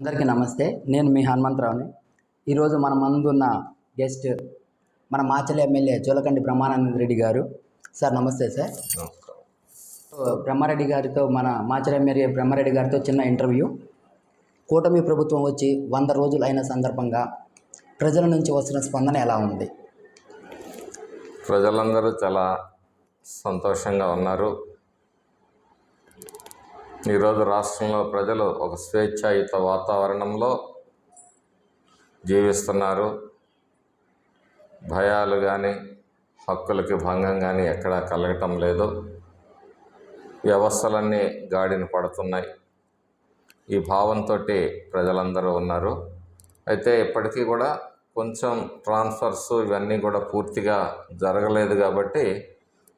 అందరికీ నమస్తే. నేను మీ హనుమంతరావుని. ఈరోజు మన ముందున్న గెస్ట్ మన మాచల ఎమ్మెల్యే జోలకండి బ్రహ్మానంద రెడ్డి గారు. సార్ నమస్తే సార్. బ్రహ్మారెడ్డి గారితో మన మాచల ఎమ్మెల్యే బ్రహ్మారెడ్డి గారితో చిన్న ఇంటర్వ్యూ. కూటమి ప్రభుత్వం వచ్చి వంద రోజులు అయిన సందర్భంగా ప్రజల నుంచి వస్తున్న స్పందన ఎలా ఉంది? ప్రజలందరూ చాలా సంతోషంగా ఉన్నారు. ఈరోజు రాష్ట్రంలో ప్రజలు ఒక స్వేచ్ఛాయుత వాతావరణంలో జీవిస్తున్నారు. భయాలు కానీ హక్కులకి భంగం కానీ ఎక్కడా కలగటం లేదు. వ్యవస్థలన్నీ గాడిన పడుతున్నాయి. ఈ భావంతో ప్రజలందరూ ఉన్నారు. అయితే ఇప్పటికీ కూడా కొంచెం ట్రాన్స్ఫర్స్ ఇవన్నీ కూడా పూర్తిగా జరగలేదు కాబట్టి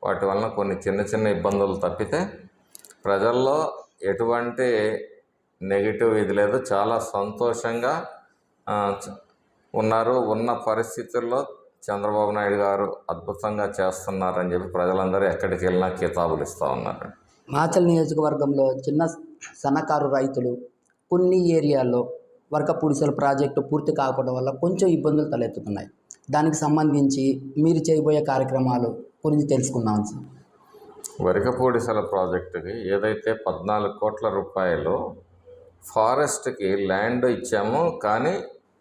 వాటి వలన కొన్ని చిన్న చిన్న ఇబ్బందులు తప్పితే ప్రజల్లో ఎటువంటి నెగిటివ్ ఇది లేదు. చాలా సంతోషంగా ఉన్నారు. ఉన్న పరిస్థితుల్లో చంద్రబాబు నాయుడు గారు అద్భుతంగా చేస్తున్నారని చెప్పి ప్రజలందరూ ఎక్కడికి వెళ్ళినా కితాబులు ఇస్తూ ఉన్నారు. మాచల్ నియోజకవర్గంలో చిన్న సన్నకారు రైతులు కొన్ని ఏరియాల్లో వర్క పుడిసెల ప్రాజెక్టు పూర్తి కాకపోవడం వల్ల కొంచెం ఇబ్బందులు తలెత్తుతున్నాయి. దానికి సంబంధించి మీరు చేయబోయే కార్యక్రమాలు గురించి తెలుసుకుందాం సార్. వరికపూడిసల ప్రాజెక్టుకి ఏదైతే పద్నాలుగు కోట్ల రూపాయలు ఫారెస్ట్కి ల్యాండ్ ఇచ్చామో కానీ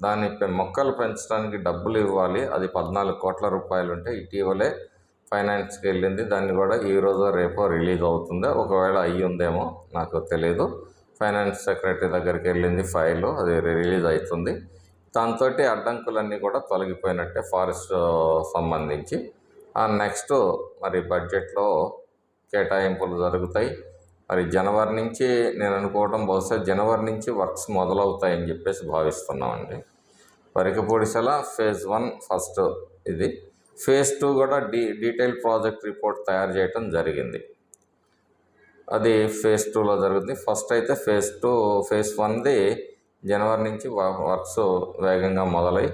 దాని మొక్కలు పెంచడానికి డబ్బులు ఇవ్వాలి అది పద్నాలుగు కోట్ల రూపాయలు ఉంటే ఇటీవలే ఫైనాన్స్కి వెళ్ళింది దాన్ని కూడా ఈ రోజు రేపో రిలీజ్ అవుతుంది ఒకవేళ అయ్యి ఉందేమో నాకు తెలియదు. ఫైనాన్స్ సెక్రటరీ దగ్గరికి వెళ్ళింది ఫైల్ అది రిలీజ్ అవుతుంది. దాంతో అడ్డంకులన్నీ కూడా తొలగిపోయినట్టే ఫారెస్ట్ సంబంధించి. ఆ నెక్స్ట్ మరి బడ్జెట్లో కేటాయింపులు జరుగుతాయి. మరి జనవరి నుంచి నేను అనుకోవడం బహుశా జనవరి నుంచి వర్క్స్ మొదలవుతాయని చెప్పేసి భావిస్తున్నామండి. వరికపొడిసెల ఫేజ్ వన్ ఫస్ట్ ఇది. ఫేజ్ టూ కూడా డీ డీటెయిల్ ప్రాజెక్ట్ రిపోర్ట్ తయారు చేయటం జరిగింది. అది ఫేజ్ టూలో జరుగుతుంది. ఫస్ట్ అయితే ఫేజ్ టూ ఫేజ్ వన్ది జనవరి నుంచి వ- వర్క్స్ వేగంగా మొదలై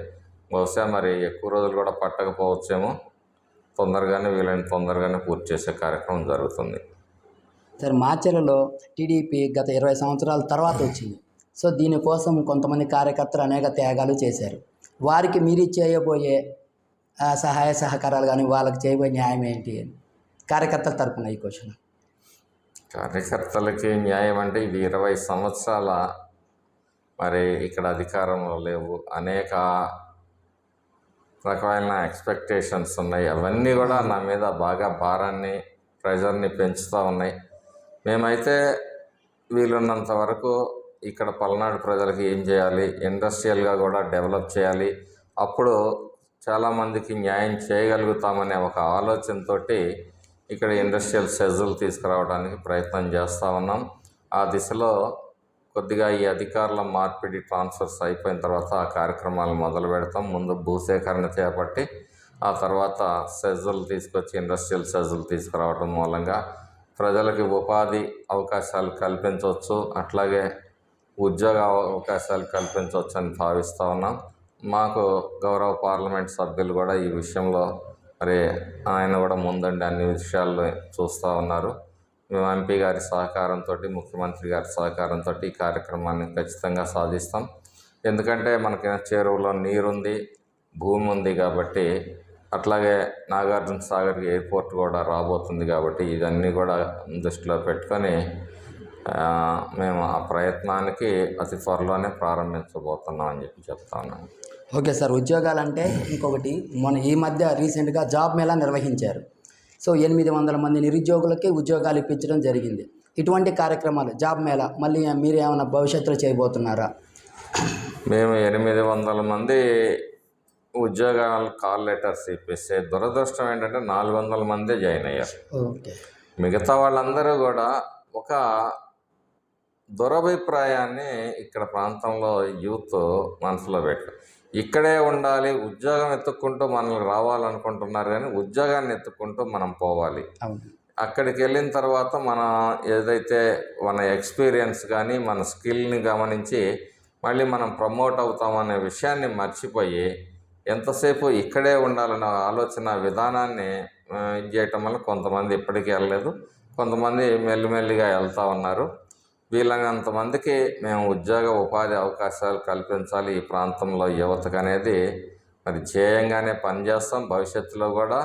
బహుశా మరి ఎక్కువ రోజులు కూడా పట్టకపోవచ్చేమో. తొందరగానే వీలైన తొందరగానే పూర్తి చేసే కార్యక్రమం జరుగుతుంది. సార్ మాచర్లలో టీడీపీ గత ఇరవై సంవత్సరాల తర్వాత వచ్చింది. సో దీనికోసం కొంతమంది కార్యకర్తలు అనేక త్యాగాలు చేశారు. వారికి మీరు చేయబోయే సహాయ సహకారాలు కానీ వాళ్ళకి చేయబోయే న్యాయం ఏంటి? అని కార్యకర్తల తరపున ఈ క్వశ్చన్. కార్యకర్తలకి న్యాయం అంటే ఇది ఇరవై సంవత్సరాల మరి ఇక్కడ అధికారంలో లేవు. అనేక రకమైన ఎక్స్పెక్టేషన్స్ ఉన్నాయి. అవన్నీ కూడా నా మీద బాగా భారాన్ని ప్రెజర్ని పెంచుతూ ఉన్నాయి. మేమైతే వీలున్నంత వరకు ఇక్కడ పల్నాడు ప్రజలకు ఏం చేయాలి ఇండస్ట్రియల్గా కూడా డెవలప్ చేయాలి. అప్పుడు చాలామందికి న్యాయం చేయగలుగుతామనే ఒక ఆలోచనతోటి ఇక్కడ ఇండస్ట్రియల్ సెజులు తీసుకురావడానికి ప్రయత్నం చేస్తూ ఉన్నాం. ఆ దిశలో కొద్దిగా ఈ అధికారుల మార్పిడి ట్రాన్స్ఫర్స్ అయిపోయిన తర్వాత ఆ కార్యక్రమాలు మొదలు పెడతాం. ముందు భూసేకరణ చేపట్టి ఆ తర్వాత సెజులు తీసుకొచ్చి ఇండస్ట్రియల్ సెజులు తీసుకురావడం మూలంగా ప్రజలకి ఉపాధి అవకాశాలు కల్పించవచ్చు. అట్లాగే ఉద్యోగ అవకాశాలు కల్పించవచ్చు అని భావిస్తూ ఉన్నాం. మాకు గౌరవ పార్లమెంట్ సభ్యులు కూడా ఈ విషయంలో మరి ఆయన కూడా ముందండి అన్ని విషయాల్లో చూస్తూ ఉన్నారు. మేము ఎంపీ గారి సహకారంతో ముఖ్యమంత్రి గారి సహకారంతో ఈ కార్యక్రమాన్ని ఖచ్చితంగా సాధిస్తాం. ఎందుకంటే మనకి చెరువులో నీరుంది భూమి ఉంది కాబట్టి అట్లాగే నాగార్జున సాగర్ ఎయిర్పోర్ట్ కూడా రాబోతుంది కాబట్టి ఇవన్నీ కూడా దృష్టిలో పెట్టుకొని మేము ఆ ప్రయత్నానికి అతి త్వరలోనే ప్రారంభించబోతున్నాం అని చెప్పి చెప్తాను ఓకే సార్ ఉద్యోగాలంటే ఇంకొకటి మన ఈ మధ్య రీసెంట్గా జాబ్ మేళా నిర్వహించారు. సో ఎనిమిది వందల మంది నిరుద్యోగులకి ఉద్యోగాలు ఇప్పించడం జరిగింది. ఇటువంటి కార్యక్రమాలు జాబ్ మేళా మళ్ళీ మీరు ఏమైనా భవిష్యత్తులో చేయబోతున్నారా? మేము ఎనిమిది వందల మంది ఉద్యోగాలు కాల్ లెటర్స్ ఇప్పిస్తే దురదృష్టం ఏంటంటే నాలుగు వందల మందే జాయిన్ అయ్యారు. మిగతా వాళ్ళందరూ కూడా ఒక దురభిప్రాయాన్ని ఇక్కడ ప్రాంతంలో యూత్ మనసులో పెట్టారు. ఇక్కడే ఉండాలి ఉద్యోగం ఎత్తుక్కుంటూ మనల్ని రావాలనుకుంటున్నారు కానీ ఉద్యోగాన్ని ఎత్తుక్కుంటూ మనం పోవాలి. అక్కడికి వెళ్ళిన తర్వాత మన ఏదైతే మన ఎక్స్పీరియన్స్ కానీ మన స్కిల్ని గమనించి మళ్ళీ మనం ప్రమోట్ అవుతామనే విషయాన్ని మర్చిపోయి ఎంతసేపు ఇక్కడే ఉండాలన్న ఆలోచన విధానాన్ని ఇది చేయటం వల్ల కొంతమంది ఇప్పటికీ వెళ్ళలేదు. కొంతమంది మెల్లిమెల్లిగా వెళ్తూ ఉన్నారు. వీళ్ళంతమందికి మందికి మేము ఉద్యోగ ఉపాధి అవకాశాలు కల్పించాలి ఈ ప్రాంతంలో యువతకు అనేది మరి ధ్యేయంగానే పనిచేస్తాం. భవిష్యత్తులో కూడా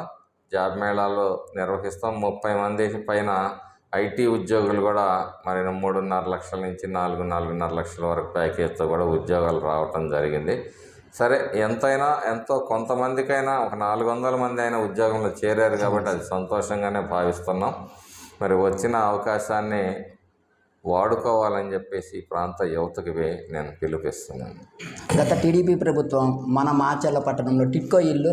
జాబ్ మేళాలు నిర్వహిస్తాం. ముప్పై మంది పైన ఐటీ ఉద్యోగులు కూడా మరి మూడున్నర లక్షల నుంచి నాలుగు నాలుగున్నర లక్షల వరకు ప్యాకేజ్తో కూడా ఉద్యోగాలు రావటం జరిగింది. సరే ఎంతైనా ఎంతో కొంతమందికైనా ఒక నాలుగు వందల మంది అయినా ఉద్యోగంలో చేరారు కాబట్టి అది సంతోషంగానే భావిస్తున్నాం. మరి వచ్చిన అవకాశాన్ని వాడుకోవాలని చెప్పేసి ప్రాంత యువతకి నేను పిలుపిస్తున్నాను గత టీడీపీ ప్రభుత్వం మన మాచర్ల పట్టణంలో టిక్కో ఇల్లు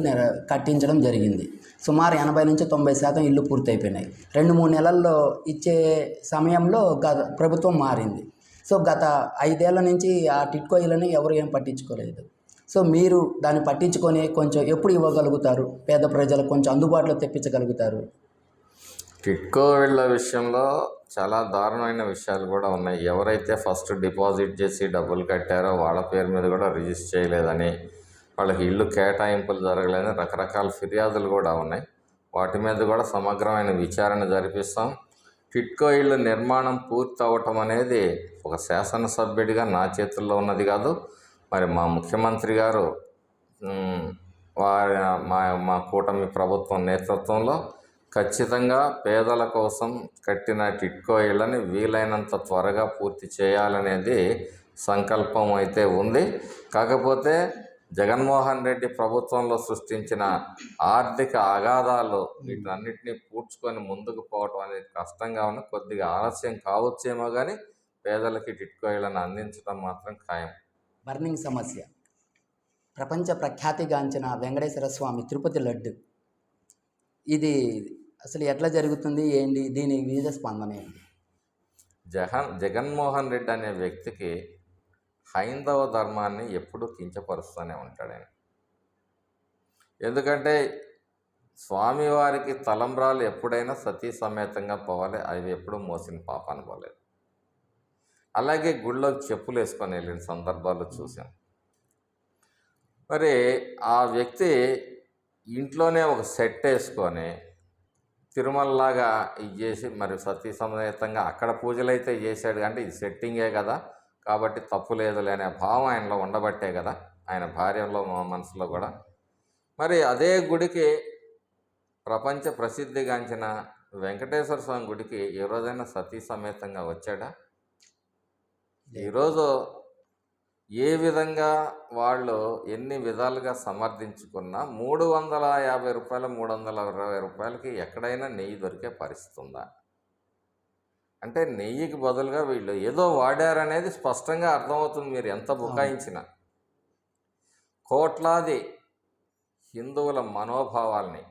కట్టించడం జరిగింది. సుమారు ఎనభై నుంచి తొంభై శాతం ఇల్లు పూర్తయిపోయినాయి. రెండు మూడు నెలల్లో ఇచ్చే సమయంలో గత ప్రభుత్వం మారింది. సో గత ఐదేళ్ళ నుంచి ఆ టిట్కో ఇళ్ళని ఎవరు ఏం పట్టించుకోలేదు. సో మీరు దాన్ని పట్టించుకొని కొంచెం ఎప్పుడు ఇవ్వగలుగుతారు? పేద ప్రజలకు కొంచెం అందుబాటులో తెప్పించగలుగుతారు? టిట్కో వీళ్ళ విషయంలో చాలా దారుణమైన విషయాలు కూడా ఉన్నాయి. ఎవరైతే ఫస్ట్ డిపాజిట్ చేసి డబ్బులు కట్టారో వాళ్ళ పేరు మీద కూడా రిజిస్టర్ చేయలేదని వాళ్ళకి ఇల్లు కేటాయింపులు జరగలేదని రకరకాల ఫిర్యాదులు కూడా ఉన్నాయి. వాటి మీద కూడా సమగ్రమైన విచారణ జరిపిస్తాం. టిట్కో ఇళ్ళు నిర్మాణం పూర్తి అవ్వటం అనేది ఒక శాసనసభ్యుడిగా నా చేతుల్లో ఉన్నది కాదు. మరి మా ముఖ్యమంత్రి గారు వారి మా మా కూటమి ప్రభుత్వం నేతృత్వంలో ఖచ్చితంగా పేదల కోసం కట్టిన టిట్కో ఇళ్ళని వీలైనంత త్వరగా పూర్తి చేయాలనేది సంకల్పం అయితే ఉంది. కాకపోతే జగన్మోహన్ రెడ్డి ప్రభుత్వంలో సృష్టించిన ఆర్థిక అగాధాలు వీటన్నిటిని పూడ్చుకొని ముందుకు పోవటం అనేది కష్టంగా ఉన్న కొద్దిగా ఆలస్యం కావచ్చేమో కానీ పేదలకి టిట్కో ఇళ్ళని అందించడం మాత్రం ఖాయం. బర్నింగ్ సమస్య. ప్రపంచ ప్రఖ్యాతిగాంచిన వెంకటేశ్వర స్వామి తిరుపతి లడ్డు. ఇది అసలు ఎట్లా జరుగుతుంది ఏంటి? దీని వివిధ స్పందన ఏంటి? జగన్ జగన్మోహన్ రెడ్డి అనే వ్యక్తికి హైందవ ధర్మాన్ని ఎప్పుడూ కించపరుస్తూనే ఉంటాడని ఎందుకంటే స్వామివారికి తలంబ్రాలు ఎప్పుడైనా సతీ సమేతంగా పోవాలి అవి ఎప్పుడూ మోసిన పాప పోలేదు. అలాగే గుళ్ళోకి చెప్పులు వేసుకొని వెళ్ళిన సందర్భాలు చూసాం. మరి ఆ వ్యక్తి ఇంట్లోనే ఒక సెట్ వేసుకొని తిరుమలలాగా ఇది చేసి మరి సతీ సమేతంగా అక్కడ పూజలు అయితే చేశాడు. అంటే ఇది సెట్టింగే కదా. కాబట్టి తప్పు లేదులే అనే భావం ఆయనలో ఉండబట్టే కదా. ఆయన భార్యలో మా మనసులో కూడా. మరి అదే గుడికి ప్రపంచ ప్రసిద్ధిగాంచిన వెంకటేశ్వర స్వామి గుడికి ఏ రోజైనా సతీ సమేతంగా వచ్చాడా? ఈరోజు ఏ విధంగా వాళ్ళు ఎన్ని విధాలుగా సమర్థించుకున్నా మూడు వందల యాభై రూపాయలు మూడు వందల ఇరవై రూపాయలకి ఎక్కడైనా నెయ్యి దొరికే పరిస్థితి ఉందా? అంటే నెయ్యికి బదులుగా వీళ్ళు ఏదో వాడారనేది స్పష్టంగా అర్థమవుతుంది మీరు ఎంత బుకాయించినా. కోట్లాది హిందువుల మనోభావాల్ని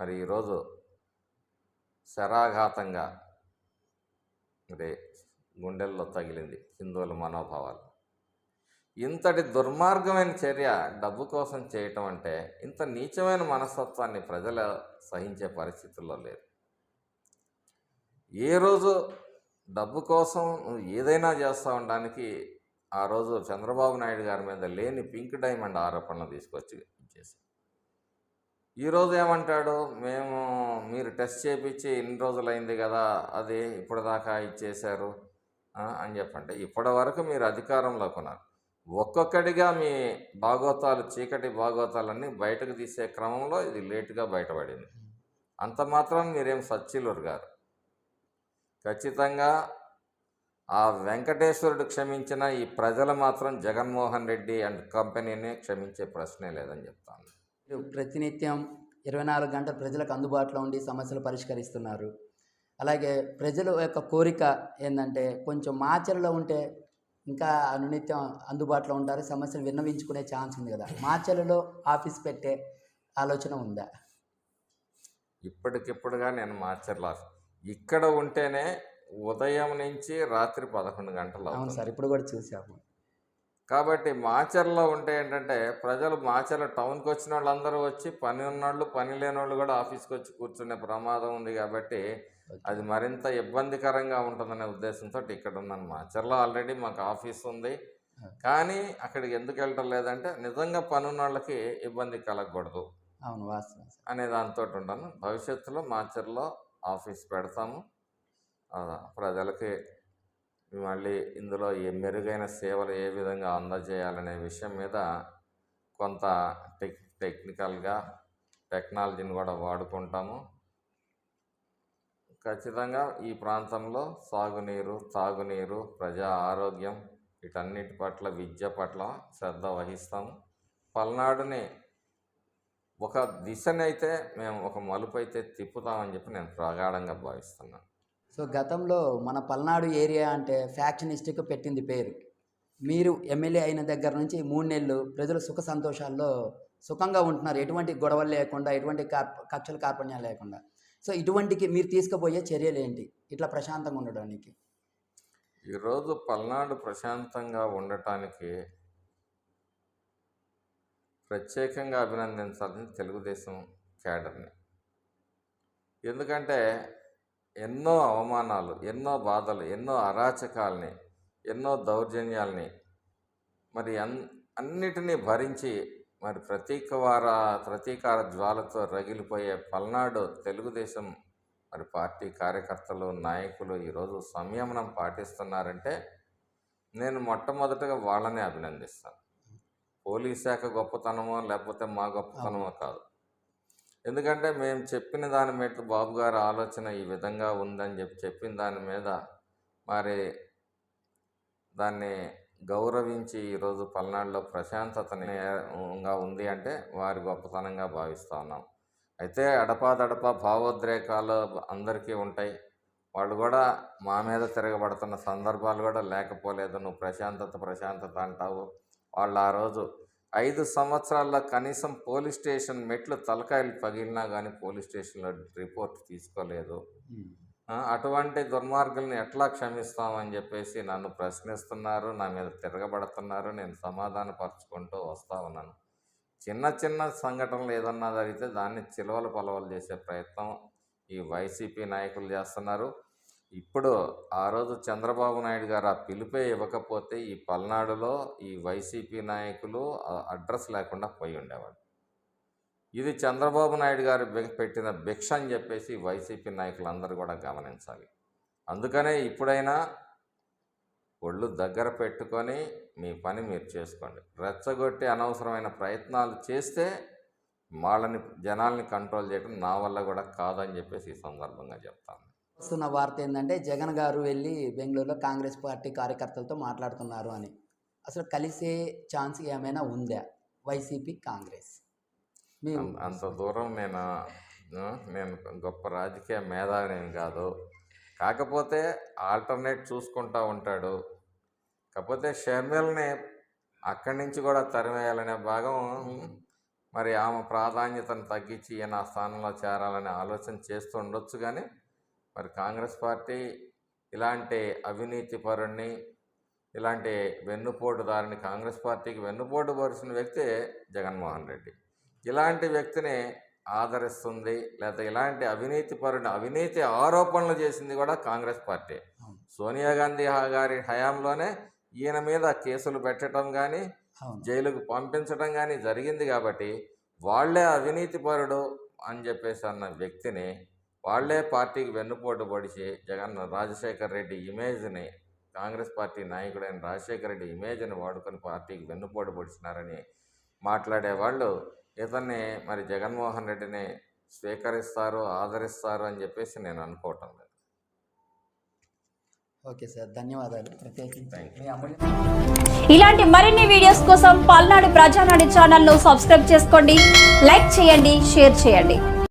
మరి ఈరోజు శరాఘాతంగా మరి గుండెల్లో తగిలింది హిందువుల మనోభావాలు. ఇంతటి దుర్మార్గమైన చర్య డబ్బు కోసం చేయటం అంటే ఇంత నీచమైన మనస్తత్వాన్ని ప్రజలు సహించే పరిస్థితుల్లో లేదు ఏ రోజు డబ్బు కోసం నువ్వు ఏదైనా చేస్తూ ఉండడానికి ఆ రోజు చంద్రబాబు నాయుడు గారి మీద లేని పింక్ డైమండ్ ఆరోపణలు తీసుకొచ్చి ఇచ్చేసి ఈరోజు ఏమంటాడు? మేము మీరు టెస్ట్ చేయించి ఇన్ని రోజులైంది కదా అది ఇప్పటిదాకా ఇచ్చేశారు అని చెప్పంటే ఇప్పటి వరకు మీరు అధికారంలోకి ఉన్నారు. ఒక్కొక్కటిగా మీ భాగోతాలు చీకటి భాగోతాలన్నీ బయటకు తీసే క్రమంలో ఇది లేటుగా బయటపడింది. అంత మాత్రం మీరేం సచ్చిలురు గారు. ఖచ్చితంగా ఆ వెంకటేశ్వరుడు క్షమించిన ఈ ప్రజలు మాత్రం జగన్మోహన్ రెడ్డి అండ్ కంపెనీని క్షమించే ప్రశ్నే లేదని చెప్తాను. మీరు ప్రతినిత్యం ఇరవై నాలుగు గంటలు ప్రజలకు అందుబాటులో ఉండి సమస్యలు పరిష్కరిస్తున్నారు. అలాగే ప్రజల యొక్క కోరిక ఏంటంటే కొంచెం మాచరలో ఉంటే ఇంకా అనునిత్యం అందుబాటులో ఉంటారు సమస్యలు విన్నవించుకునే ఛాన్స్ ఉంది కదా. మాచర్లలో ఆఫీస్ పెట్టే ఆలోచన ఉందా? ఇప్పటికిప్పుడుగా నేను మార్చర్లా ఇక్కడ ఉంటేనే ఉదయం నుంచి రాత్రి పదకొండు గంటలు అవును సార్ ఇప్పుడు కూడా చూసాము. కాబట్టి మాచర్లో ఉంటే ఏంటంటే ప్రజలు మాచర్ల టౌన్కి వచ్చిన వాళ్ళందరూ వచ్చి పని ఉన్నోళ్ళు పని లేని వాళ్ళు కూడా ఆఫీస్కి వచ్చి కూర్చునే ప్రమాదం ఉంది కాబట్టి అది మరింత ఇబ్బందికరంగా ఉంటుందనే ఉద్దేశంతో ఇక్కడ ఉన్నాను మాచర్లో ఆల్రెడీ మాకు ఆఫీస్ ఉంది. కానీ అక్కడికి ఎందుకు వెళ్ళటం లేదంటే నిజంగా పని ఉన్న వాళ్ళకి ఇబ్బంది కలగకూడదు అవును వాస్తవం అనే దాంతో ఉంటాను. భవిష్యత్తులో మాచర్లో ఆఫీస్ పెడతాము. ప్రజలకి మళ్ళీ ఇందులో ఏ మెరుగైన సేవలు ఏ విధంగా అందజేయాలనే విషయం మీద కొంత టెక్ టెక్నికల్గా టెక్నాలజీని కూడా వాడుకుంటాము. ఖచ్చితంగా ఈ ప్రాంతంలో సాగునీరు తాగునీరు ప్రజా ఆరోగ్యం వీటన్నిటి పట్ల విద్య పట్ల శ్రద్ధ వహిస్తాము పల్నాడుని ఒక దిశనైతే మేము ఒక మలుపు అయితే తిప్పుతామని చెప్పి నేను ప్రగాఢంగా భావిస్తున్నాను సో గతంలో మన పల్నాడు ఏరియా అంటే ఫ్యాక్షనిస్ట్కి పెట్టింది పేరు. మీరు ఎమ్మెల్యే అయిన దగ్గర నుంచి మూడు నెలలు ప్రజలు సుఖ సంతోషాల్లో సుఖంగా ఉంటున్నారు. ఎటువంటి గొడవలు లేకుండా ఎటువంటి కార్ప కక్షలు కార్పణ్యాలు లేకుండా. సో ఇటువంటికి మీరు తీసుకుపోయే చర్యలు ఏంటి? ఇట్లా ప్రశాంతంగా ఉండడానికి ఈరోజు పల్నాడు ప్రశాంతంగా ఉండటానికి ప్రత్యేకంగా అభినందించాలని తెలుగుదేశం క్యాడర్ని. ఎందుకంటే ఎన్నో అవమానాలు ఎన్నో బాధలు ఎన్నో అరాచకాలని ఎన్నో దౌర్జన్యాల్ని మరి అన్ అన్నిటినీ భరించి మరి ప్రతీకవార ప్రతీకార జ్వాలతో రగిలిపోయే పల్నాడు తెలుగుదేశం మరి పార్టీ కార్యకర్తలు నాయకులు ఈరోజు సంయమనం పాటిస్తున్నారంటే నేను మొట్టమొదటగా వాళ్ళని అభినందిస్తాను. పోలీస్ శాఖ గొప్పతనమో లేకపోతే మా గొప్పతనమో కాదు. ఎందుకంటే మేము చెప్పిన దాని మీద బాబు గారి ఆలోచన ఈ విధంగా ఉందని చెప్పి చెప్పిన దాని మీద మరి దాన్ని గౌరవించి ఈరోజు పల్నాడులో ప్రశాంతతగా ఉంది అంటే వారి గొప్పతనంగా భావిస్తూ ఉన్నాం. అయితే అడపాదడప భావోద్రేకాలు అందరికీ ఉంటాయి. వాళ్ళు కూడా మా మీద తిరగబడుతున్న సందర్భాలు కూడా లేకపోలేదు. నువ్వు ప్రశాంతత ప్రశాంతత అంటావు. వాళ్ళు ఆ రోజు ఐదు సంవత్సరాల్లో కనీసం పోలీస్ స్టేషన్ మెట్లు తలకాయలు పగిలినా కానీ పోలీస్ స్టేషన్లో రిపోర్ట్ తీసుకోలేదు. అటువంటి దుర్మార్గుల్ని ఎట్లా క్షమిస్తామని చెప్పేసి నన్ను ప్రశ్నిస్తున్నారు నా మీద తిరగబడుతున్నారు నేను సమాధానపరుచుకుంటూ వస్తూ ఉన్నాను. చిన్న చిన్న సంఘటనలు ఏదన్నా జరిగితే దాన్ని చిలవలు పొలవలు చేసే ప్రయత్నం ఈ వైసీపీ నాయకులు చేస్తున్నారు. ఇప్పుడు ఆ రోజు చంద్రబాబు నాయుడు గారు ఆ పిలుపే ఇవ్వకపోతే ఈ పల్నాడులో ఈ వైసీపీ నాయకులు అడ్రస్ లేకుండా పోయి ఉండేవాడు ఇది చంద్రబాబు నాయుడు గారు పెట్టిన భిక్ష అని చెప్పేసి వైసీపీ నాయకులందరూ కూడా గమనించాలి. అందుకనే ఇప్పుడైనా ఒళ్ళు దగ్గర పెట్టుకొని మీ పని మీరు చేసుకోండి. రెచ్చగొట్టి అనవసరమైన ప్రయత్నాలు చేస్తే వాళ్ళని జనాల్ని కంట్రోల్ చేయడం నా వల్ల కూడా కాదని చెప్పేసి ఈ సందర్భంగా చెప్తాను. వస్తున్న వార్త ఏంటంటే జగన్ గారు వెళ్ళి బెంగళూరులో కాంగ్రెస్ పార్టీ కార్యకర్తలతో మాట్లాడుతున్నారు అని. అసలు కలిసే ఛాన్స్ ఏమైనా ఉందా? YCP Congress. అంత దూరం నేను? నేను గొప్ప రాజకీయ మేధావినేం కాదు. కాకపోతే ఆల్టర్నేట్ చూసుకుంటా ఉంటాడు. కాకపోతే షర్మిల్ని అక్కడి నుంచి కూడా తరిమేయాలనే భాగం మరి ఆమె ప్రాధాన్యతను తగ్గించి ఈయన ఆ స్థానంలో చేరాలనే ఆలోచన చేస్తూ ఉండొచ్చు కానీ మరి కాంగ్రెస్ పార్టీ ఇలాంటి అవినీతి పరుణ్ణి ఇలాంటి వెన్నుపోటుదారిని కాంగ్రెస్ పార్టీకి వెన్నుపోటు పరిచిన వ్యక్తి జగన్మోహన్ రెడ్డి. ఇలాంటి వ్యక్తిని ఆదరిస్తుంది లేదా ఇలాంటి అవినీతి పరుని అవినీతి ఆరోపణలు చేసింది కూడా కాంగ్రెస్ పార్టీ. సోనియా గాంధీ గారి హయాంలోనే ఈయన మీద కేసులు పెట్టడం కానీ జైలుకు పంపించడం కానీ జరిగింది కాబట్టి వాళ్ళే అవినీతి పరుడు అని చెప్పేసి అన్న వ్యక్తిని వాళ్ళే పార్టీకి వెన్నుపోటు పొడిచి జగన్ రాజశేఖర్ రెడ్డి ఇమేజ్ని కాంగ్రెస్ పార్టీ నాయకుడైన రాజశేఖర రెడ్డి ఇమేజ్ని వాడుకొని పార్టీకి వెన్నుపోటు పొడిచినారని మాట్లాడే వాళ్ళు ఇతన్ని మరి జగన్మోహన్ రెడ్డిని స్వీకరిస్తారు ఆదరిస్తారు అని చెప్పేసి నేను అనుకోవటం లేదు. ఓకే సార్ ధన్యవాదాలు. ఇలాంటి మరిన్ని వీడియోస్ కోసం పల్నాడు ప్రజానాడి ఛానల్ను సబ్స్క్రైబ్ చేసుకోండి లైక్ చేయండి షేర్ చేయండి.